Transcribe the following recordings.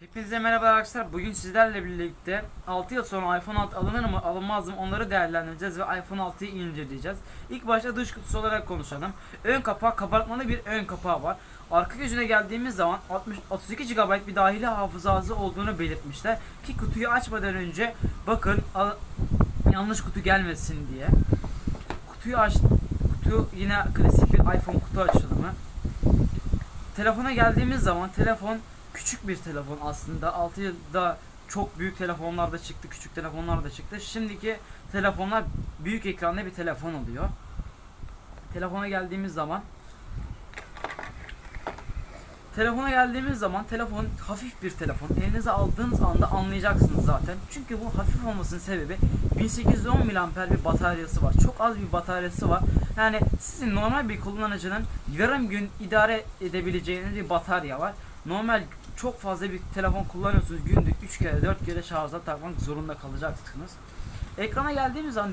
Hepinize merhaba arkadaşlar. Bugün sizlerle birlikte 6 yıl sonra iPhone 6 alınır mı alınmaz mı onları değerlendireceğiz ve iPhone 6'yı inceleyeceğiz. İlk başta dış kutusu olarak konuşalım. Ön kapağı kabartmalı bir ön kapağı var. Arka yüzüne geldiğimiz zaman 60, 32 GB bir dahili hafızası olduğunu belirtmişler. Ki kutuyu açmadan önce bakın al- yanlış kutu gelmesin diye. Kutuyu aç kutu yine klasik bir iPhone kutu açılımı. Telefona geldiğimiz zaman telefon küçük bir telefon aslında. 6 yılda çok büyük telefonlar da çıktı, küçük telefonlar da çıktı. Şimdiki telefonlar büyük ekranlı bir telefon oluyor. Telefona geldiğimiz zaman Telefona geldiğimiz zaman telefon hafif bir telefon. Elinize aldığınız anda anlayacaksınız zaten. Çünkü bu hafif olmasının sebebi 1810 mAh bir bataryası var. Çok az bir bataryası var. Yani sizin normal bir kullanıcının yarım gün idare edebileceğiniz bir batarya var. Normal çok fazla bir telefon kullanıyorsunuz. Günde 3 kere 4 kere şarja takmak zorunda kalacaksınız. Ekrana geldiğimiz zaman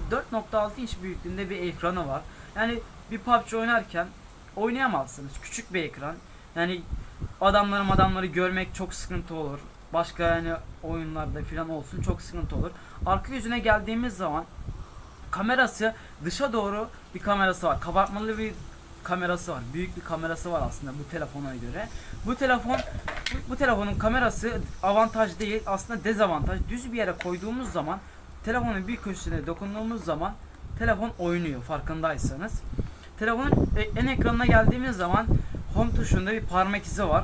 4.6 inç büyüklüğünde bir ekranı var. Yani bir PUBG oynarken oynayamazsınız. Küçük bir ekran. Yani adamları adamları görmek çok sıkıntı olur. Başka yani oyunlarda falan olsun çok sıkıntı olur. Arka yüzüne geldiğimiz zaman kamerası dışa doğru bir kamerası var. Kabartmalı bir kamerası var. Büyük bir kamerası var aslında bu telefona göre. Bu telefon bu, telefonun kamerası avantaj değil aslında dezavantaj. Düz bir yere koyduğumuz zaman telefonun bir köşesine dokunduğumuz zaman telefon oynuyor farkındaysanız. Telefonun e- en ekranına geldiğimiz zaman home tuşunda bir parmak izi var.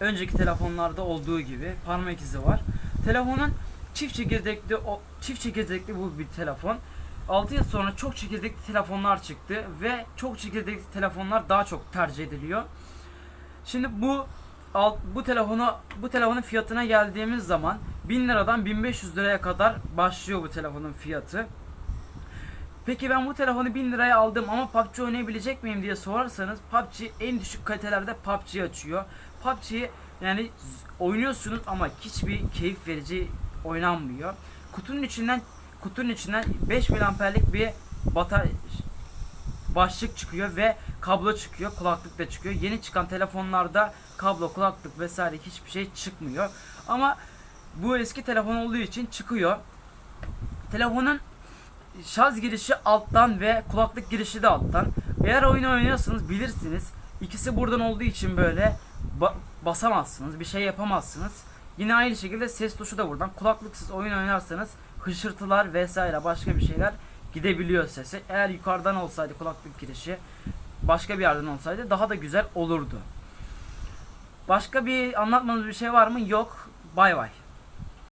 Önceki telefonlarda olduğu gibi parmak izi var. Telefonun çift çekirdekli o çift çekirdekli bu bir telefon. 6 yıl sonra çok çekirdekli telefonlar çıktı ve çok çekirdekli telefonlar daha çok tercih ediliyor. Şimdi bu bu telefonu bu telefonun fiyatına geldiğimiz zaman 1000 liradan 1500 liraya kadar başlıyor bu telefonun fiyatı. Peki ben bu telefonu 1000 liraya aldım ama PUBG oynayabilecek miyim diye sorarsanız PUBG en düşük kalitelerde PUBG açıyor. PUBG yani oynuyorsunuz ama hiçbir keyif verici oynanmıyor. Kutunun içinden kutunun içinden 5 miliamperlik bir batarya başlık çıkıyor ve kablo çıkıyor, kulaklık da çıkıyor. Yeni çıkan telefonlarda kablo, kulaklık vesaire hiçbir şey çıkmıyor. Ama bu eski telefon olduğu için çıkıyor. Telefonun şarj girişi alttan ve kulaklık girişi de alttan. Eğer oyun oynuyorsanız bilirsiniz. İkisi buradan olduğu için böyle ba- basamazsınız, bir şey yapamazsınız. Yine aynı şekilde ses tuşu da buradan. Kulaklıksız oyun oynarsanız hışırtılar vesaire başka bir şeyler gidebiliyor sesi. Eğer yukarıdan olsaydı kulaklık girişi başka bir yerden olsaydı daha da güzel olurdu. Başka bir anlatmanız bir şey var mı? Yok. Bay bay.